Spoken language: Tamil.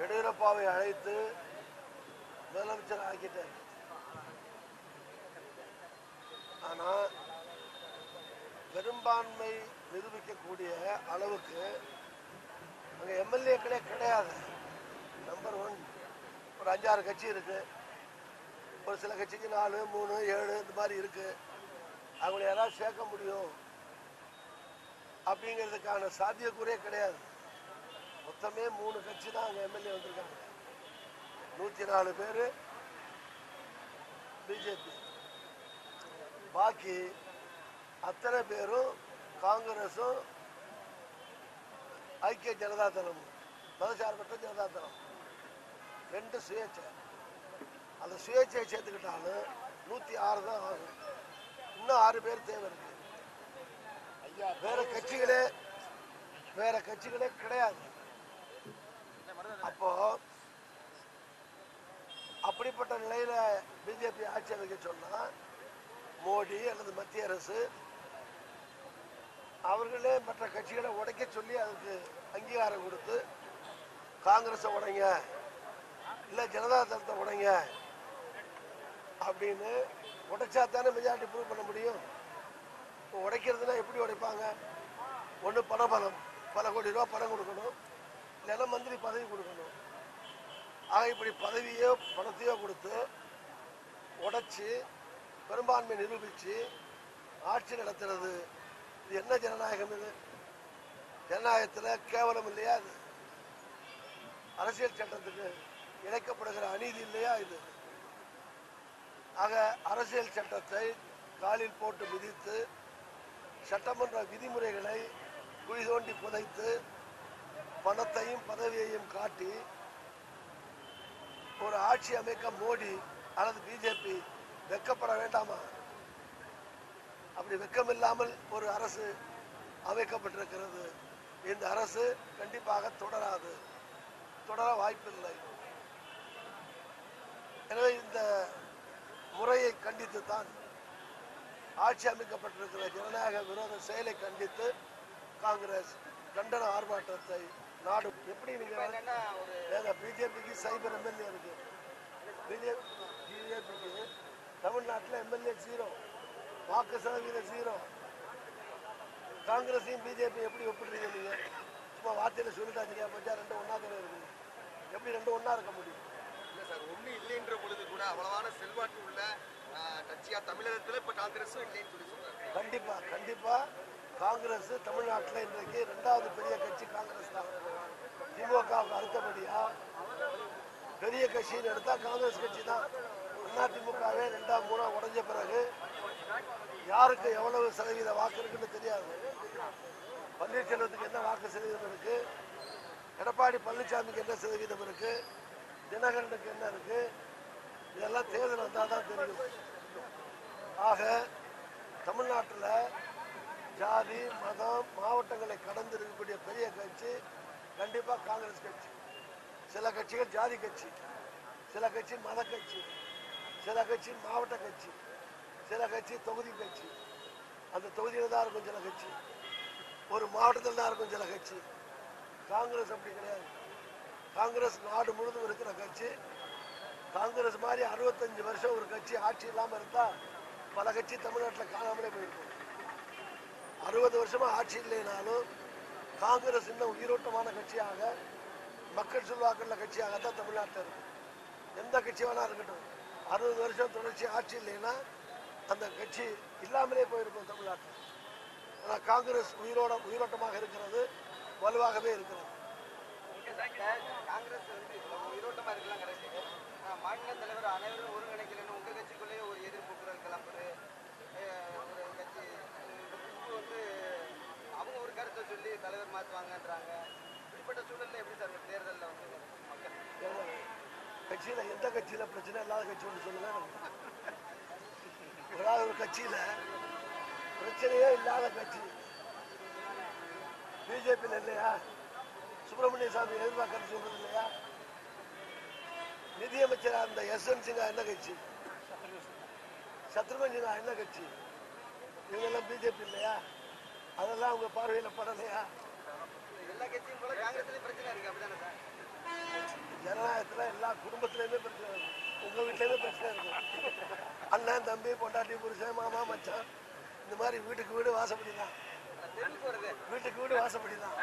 எடியூரப்பாவை அழைத்து முதலமைச்சர் ஆக்கிட்டார் ஆனா பெரும்பான்மை நிரூபிக்கக்கூடிய அளவுக்கு அங்கே எம்எல்ஏக்களே கிடையாது நம்பர் ஒன் ஒரு அஞ்சாறு கட்சி இருக்கு ஒரு சில கட்சிக்கு நாலு மூணு ஏழு இந்த மாதிரி இருக்கு அவங்களை யாராவது சேர்க்க முடியும். அப்படிங்கிறதுக்கான சாத்தியக்கூறே கிடையாது. மொத்தமே மூணு கட்சி தான் அங்கே எம்எல்ஏ வந்திருக்காங்க. நூற்றி நாலு பேர் பிஜேபி பாக்கி அத்தனை பேரும் காங்கிரஸும் ஐக்கிய ஜனதா தளமும் மதசார்பற்ற ஜனதா தளம் ரெண்டு சுயேட்சை. அந்த சுயேட்சையை சேர்த்துக்கிட்டாலும் நூற்றி ஆறு தான் ஆகும். இன்னும் ஆறு பேர் தேவை இருக்குது வேற கட்சிகளே வேற கட்சிகளே கிடையாது. அப்போ அப்படிப்பட்ட நிலையில பிஜேபி ஆட்சி அமைக்க சொன்னா மோடி அல்லது மத்திய அரசு அவர்களே மற்ற கட்சிகளை உடைக்க சொல்லி அதுக்கு அங்கீகாரம் கொடுத்து காங்கிரஸை உடைங்க இல்ல ஜனதா தளத்தை உடைங்க அப்படின்னு உடைச்சா தானே மெஜாரிட்டி ப்ரூவ் பண்ண முடியும்? இப்போ உடைக்கிறதுனா எப்படி உடைப்பாங்க? ஒன்று பணபலம் பல கோடி ரூபா பணம் கொடுக்கணும். இல்லைன்னா மந்திரி பதவி கொடுக்கணும். ஆக இப்படி பதவியோ பணத்தையோ கொடுத்து உடைச்சி பெரும்பான்மை நிரூபித்து ஆட்சி நடத்துறது. இது என்ன ஜனநாயகம் இது? ஜனநாயகத்தில் கேவலம் இல்லையா இது? அரசியல் சட்டத்துக்கு இழைக்கப்படுகிற அநீதி இல்லையா இது? ஆக அரசியல் சட்டத்தை காலில் போட்டு மிதித்து சட்டமன்ற விதிமுறைகளை குழி தோண்டி புதைத்து பணத்தையும் பதவியையும் காட்டி ஒரு ஆட்சி அமைக்க மோடி அல்லது பிஜேபி வெக்கப்பட வேண்டாமா? அப்படி வெக்கமில்லாமல் ஒரு அரசு அமைக்கப்பட்டிருக்கிறது. இந்த அரசு கண்டிப்பாக தொடராது. தொடர வாய்ப்பில்லை. எனவே இந்த முறையை கண்டித்து தான் ஆட்சி அமைக்கப்பட்டிருக்கிற ஜனநாயக விரோத செயலை கண்டித்து காங்கிரஸ் கண்டன ஆர்ப்பாட்டத்தை நாடு எப்படி நீங்க பிஜேபிக்கு சைபர் எம்எல்ஏ இருக்கு. பிஜேபி பிஜேபிக்கு தமிழ்நாட்டில் எம்எல்ஏ ஜீரோ வாக்கு சதவீதம் ஜீரோ காங்கிரஸையும் பிஜேபி எப்படி ஒப்பிடுறீங்க நீங்க? சும்மா வார்த்தையில சொல்லிட்டா சரியா போச்சா ரெண்டு ஒன்னா தானே இருக்குது எப்படி ரெண்டு ஒண்ணா இருக்க முடியும்? இல்ல சார் ஒண்ணு இல்லைன்ற பொழுது கூட அவ்வளவான செல்வாக்கு உள்ள ஐயா கட்சியா தமிழகத்துல இப்ப இல்லைன்னு சொல்லி கண்டிப்பா கண்டிப்பா. காங்கிரஸ் தமிழ்நாட்டில் இன்றைக்கு ரெண்டாவது பெரிய கட்சி காங்கிரஸ் தான். திமுகவுக்கு அடுத்தபடியா பெரிய கட்சின்னு எடுத்தா காங்கிரஸ் கட்சி தான். அதிமுகவே ரெண்டாம் மூணா உடஞ்ச பிறகு யாருக்கு எவ்வளவு சதவீத வாக்கு இருக்குன்னு தெரியாது. பன்னீர்செல்வத்துக்கு என்ன வாக்கு சதவீதம் இருக்கு? எடப்பாடி பழனிசாமிக்கு என்ன சதவீதம் இருக்கு? தினகரனுக்கு என்ன இருக்கு? இதெல்லாம் தேர்தல் வந்தால் தான் தெரியும். ஆக தமிழ்நாட்டில் ஜாதி மதம் மாவட்டங்களை கடந்து இருக்கக்கூடிய பெரிய கட்சி கண்டிப்பாக காங்கிரஸ் கட்சி. சில கட்சிகள் ஜாதி கட்சி சில கட்சி மத கட்சி சில கட்சி மாவட்ட கட்சி சில கட்சி தொகுதி கட்சி. அந்த தொகுதியில் தான் இருக்கும் சில கட்சி. ஒரு மாவட்டத்தில் தான் இருக்கும் சில கட்சி. காங்கிரஸ் அப்படி கிடையாது. காங்கிரஸ் நாடு முழுவதும் இருக்கிற கட்சி. காங்கிரஸ் மாதிரி அறுபத்தஞ்சு வருஷம் ஒரு கட்சி ஆட்சி இல்லாமல் இருந்தால் பல கட்சி தமிழ்நாட்டில் காணாமலே போயிருக்கும். அறுபது வருஷமா ஆட்சி இல்லைனாலும் காங்கிரஸ் இன்னும் உயிரோட்டமான கட்சியாக மக்கள் செல்வாக்குள்ள கட்சியாக தான் தமிழ்நாட்டில் இருக்கு. எந்த கட்சி வேணா இருக்கட்டும். அறுபது வருஷம் தொடர்ச்சி ஆட்சி இல்லைன்னா அந்த கட்சி இல்லாமலே போயிருக்கும் தமிழ்நாட்டில். ஆனால் காங்கிரஸ் உயிரோட உயிரோட்டமாக இருக்கிறது வலுவாகவே இருக்கிறது. காங்கிரஸ் உயிரோட்டமாக இருக்கலாம் கிடையாது மாநில தலைவர் அனைவரும் ஒருங்கிணைக்கலன்னு உங்க கட்சிக்குள்ளேயே ஒரு எதிர்ப்பு குரல் கிளம்புது ஒரு கட்சி வந்து அவங்க ஒரு கருத்தை சொல்லி தலைவர் மாற்றுவாங்கன்றாங்க இப்படிப்பட்ட சூழல்ல எப்படி சார் தேர்தலில் வந்து மக்கள்? கட்சியில எந்த கட்சியில பிரச்சனை இல்லாத கட்சி ஒன்று சொல்லுங்க. ஏதாவது ஒரு கட்சியில பிரச்சனையே இல்லாத கட்சி. பிஜேபியில் இல்லையா? சுப்பிரமணிய சாமி எதிர்பார்க்கறது சொல்றது இல்லையா? நிதியமைச்சரா இருந்த யஸ்வந்த் சிங்கா என்ன கட்சி? சத்ருகன் சின்ஹா என்ன கட்சி? இவங்கெல்லாம் பிஜேபி இல்லையா? அதெல்லாம் அவங்க பார்வையில் படலையா? ஜனநாயகத்தில் எல்லா குடும்பத்திலையுமே பிரச்சனை இருக்கும் உங்கள் வீட்லேயுமே பிரச்சனை இருக்கும் அண்ணன் தம்பி பொண்டாட்டி புருஷன் மாமா மச்சான் இந்த மாதிரி வீட்டுக்கு வீடு வாசப்படி தான் தெருவுக்கு வருது வீட்டுக்கு வீடு வாசப்படி தான்